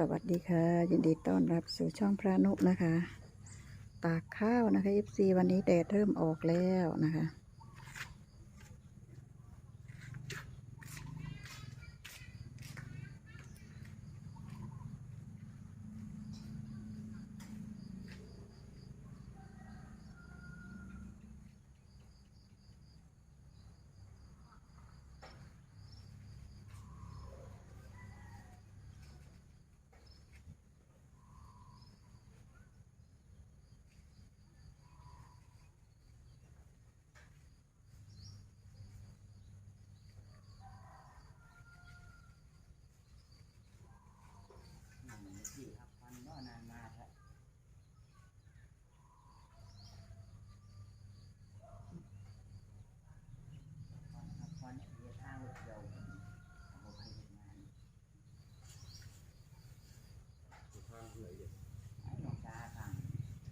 สวัสดีค่ะ ยินดีต้อนรับสู่ช่องพระนุนะคะ ตากข้าวนะคะ FC วันนี้แดดเริ่มออกแล้วนะคะ หนึ่งสี่ครับพันก็นานมาครับพันครับพันเรียกอ้างรถเดียวผมให้เฮ็ดงาน สุภาพเลยเนี่ย ไอ้น้องจ้าทาง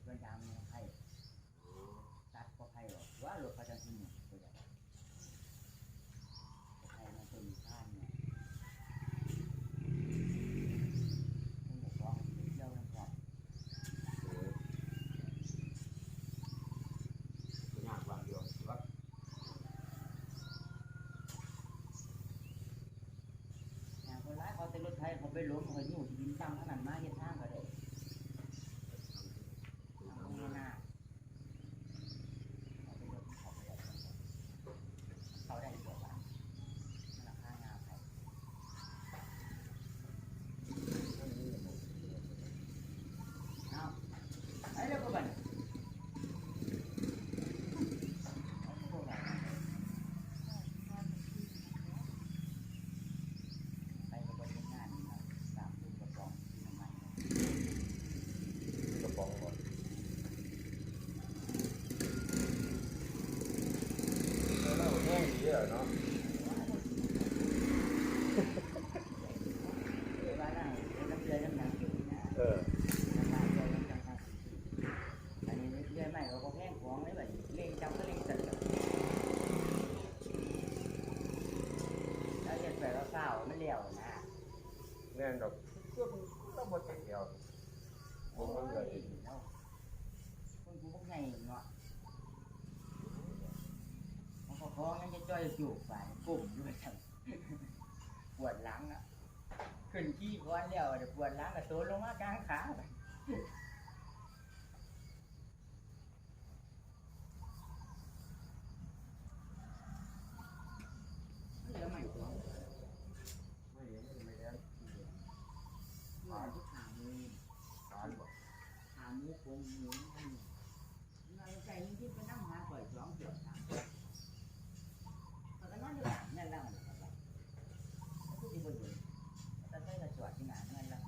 เพื่อนยามเนี่ยให้ตัดก็ให้หรอกว่ารถเขาจะขึ้นหมดตัวใหญ่ให้มาเป็นข้านเนี่ยต้องบอกว่าเที่ยวน้ำพอ เออเป็นงานวันเดียวว่า อย่างคนร้ายเขาเต็มรถ ไทยเขาไปล้มเขาอยู่ดินตั้งขนาดมาเห็ดทางข้างหน้าเขาไปรถเขาไปได้เขาได้กว่าบ้านมันราคางามไปเอาไอ้เรื่องก็บันไปกับบริงานนี่ครับสามตุ่มกระป๋องที่น้ำมัน กระป๋องก่อนแล้วเราแห้งดีอะเนาะ เดี๋ยวว่านั่งน้ำเกลือน้ำหนักอยู่นะ เออ น้ำมันเกลือน้ำหนักอันนี้เรื่อยๆไม่เราก็แพงของเลยแบบเล่งจำก็เล่งสัตว์แล้วเห็นแบบเราเศร้าไม่เลี้ยวนะ แน่นดอกเพื่อมันต้องหมดเดียวผมมันเลย แล้วคนกูพวกไงเนาะ มองนั่นจะจ้อยจูบไปปุ่มด้วยจังปวดหลังอะขึ้นขี้ก้อนแล้วเดี๋ยวปวดหลังกับตัวลงมากลางขาไปเหลือใหม่ตัวไม่เห็นไม่ไม่แดงหวาทุกขามือทานบ่ขามือคงหมุนอันนี้นอนใจยิ่งที่ไปนั่งหาปล่อยสองเสือสามมันก็นอนอยู่หลังนั่นแล้วมันก็ไปแล้วก็ที่บนอยู่แต่ใช้กระจวดที่หนานั่นแล้ว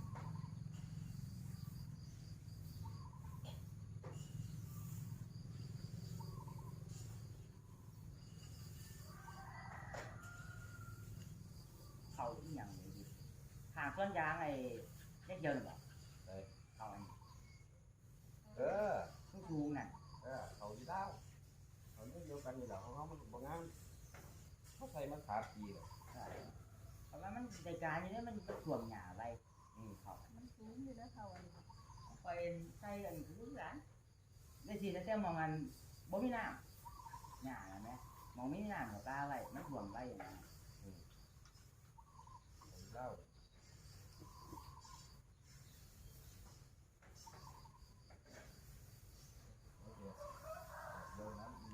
เขาอีหยังเลยดิหาง ต้นยางไอ้เล็กเดียวหรือเปล่าเอ้ยเขาอันเออสูงสูงน่ะ เออเขาที่ดาวเขาเนี่ยเดียวกันนี่แหละของเขามันบางงานเขาใส่มันขาดปีเลยใช่เพราะว่ามันในการนี้เนี่ยมันถ่วงหญ้าไปอืม เขามันสูงอยู่นะเขาอันนี้เอาไปใส่อันคือร้านได้สิแต่มองอันบ่มีน้ำหญ้าน่ะแม่มองไม่มีน้ำเขากล้าไว้มันถ่วงไว้อย่างนั้น เล่า โอเคเดินน้ำมี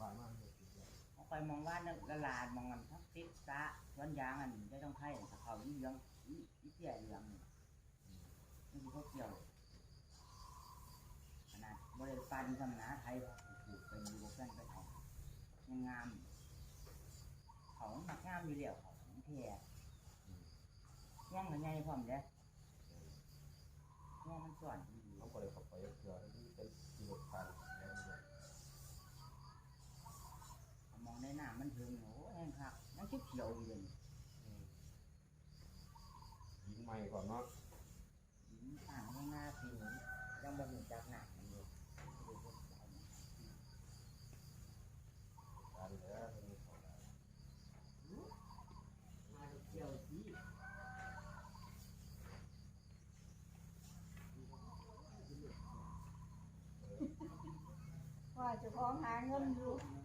บ้านมากเลยทีเดียว เอาไป มองว่าละลาดมองอันทักติดซะสวนยางอันได้ต้องไข่ถ้าเขายิ่งเลี้ยงอีเสียเลี้ยงนี่นี่คือเขาเกี่ยวขนาดบริปันทำนาไทยว่าปลูกไปมีบกันไปเขายังงามเขามักงามอยู่แล้วเขาของแท้ย่างมันใหญ่พร้อมเด้ย่างมันส่วนเขาก็เลยข้าไปเพื่อที่เป็นกิโล chút dầu mình. Ừ. Dính mày còn nó. Dính thẳng không nga thì trong bên mình chặt nặng được còn nữa thì còn lại mà được dầu gì qua cho con hai ngân luôn.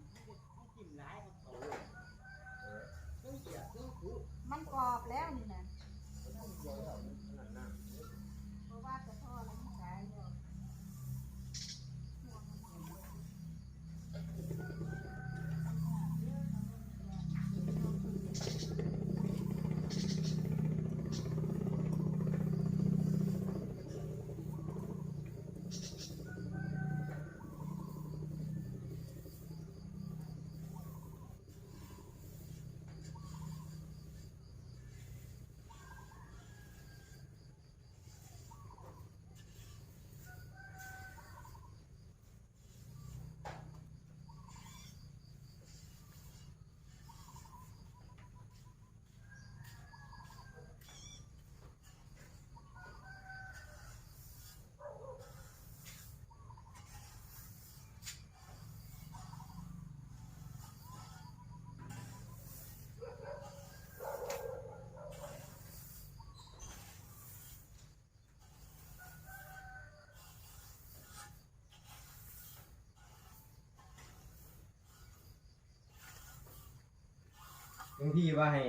งทีว่าให้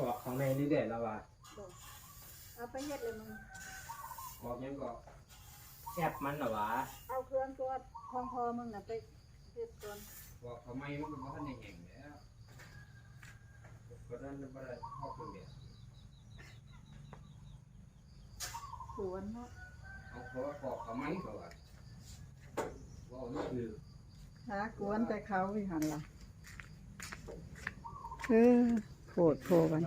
ออกของแม่เรื่อยๆแล้วว่าเอาไปเฮ็ดเลยมึงออกยังก็แอปมันเหรอวะเอาเครื่องตัวของพอมึงน่ะไปเฮ็ดก่อนบอกทำไมมันก็บ่ทันได้แห้งแล้วก็นั้นบ่ได้พอเป็นแบบสวนเนาะเอาเพราะว่าปอกทำไมก็ว่าว่านี่คือ หากวนแต่เขาอีหันล่ะ เออโผดโผกัน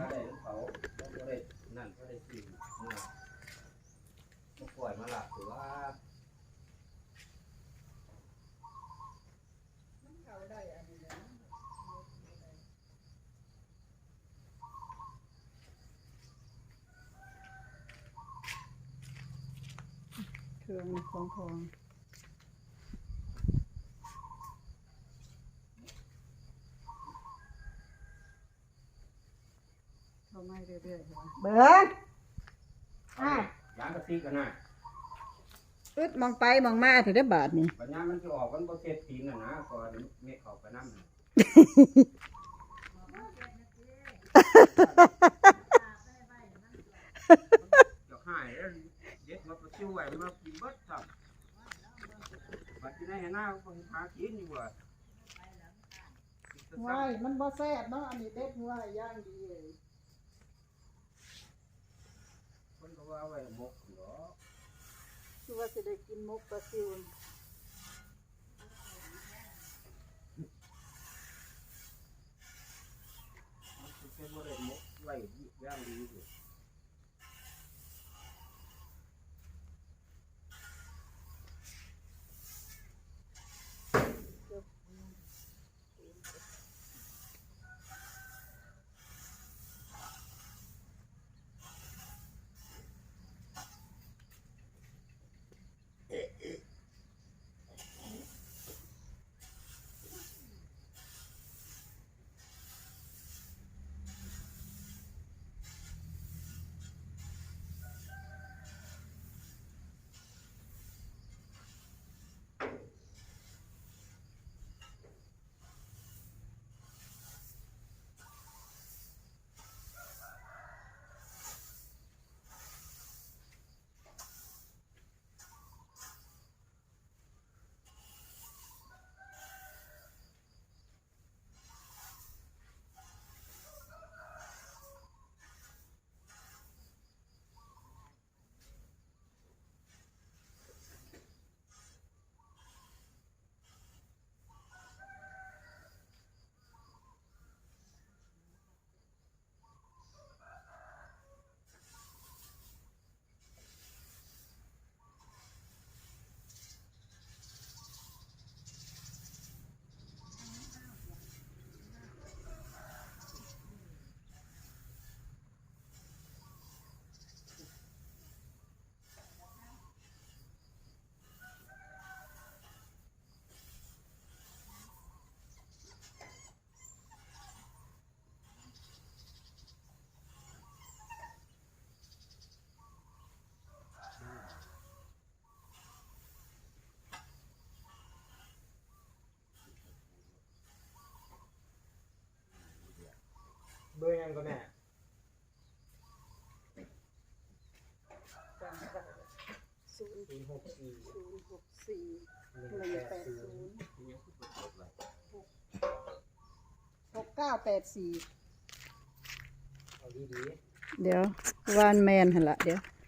เครื่องของพองเขาไม่เรื่อยๆเหรอเบิร์ดอะ ล้างกะทิกันน่ะอึดมองไปมองมาถึงได้บาทนี่ปัญญามันจะออกมันบ่เสร็จตีนน่ะนะก่อนเมฆเข้าไปนำน่ะดอกหายแล้วเด็ดมาประชิวไว้มากินเบิดครับบัดอยู่ในหน้าก็หากินอยู่ว่าว้ายมันบ่แซ่บเนาะอันนี้เด็ดหัวย่างดีเลย คนก็ ว่าไว้หมกเหรอคือว่าจะได้กินมกปลาซิวมันเป็นบ่ได้หมกไว้ย่างดีอยู่ ก็แม่ศูนย์ศูนย์หกสี่ศูนย์หกสี่หนึ่งหนึ่งแปแปดดศูศูนนย์ย์ยังคือเปิดเปิดไว้หกเก้าแปดสี่เอาดีดีเดี๋ยววานแมนหันละเดี๋ยวๆ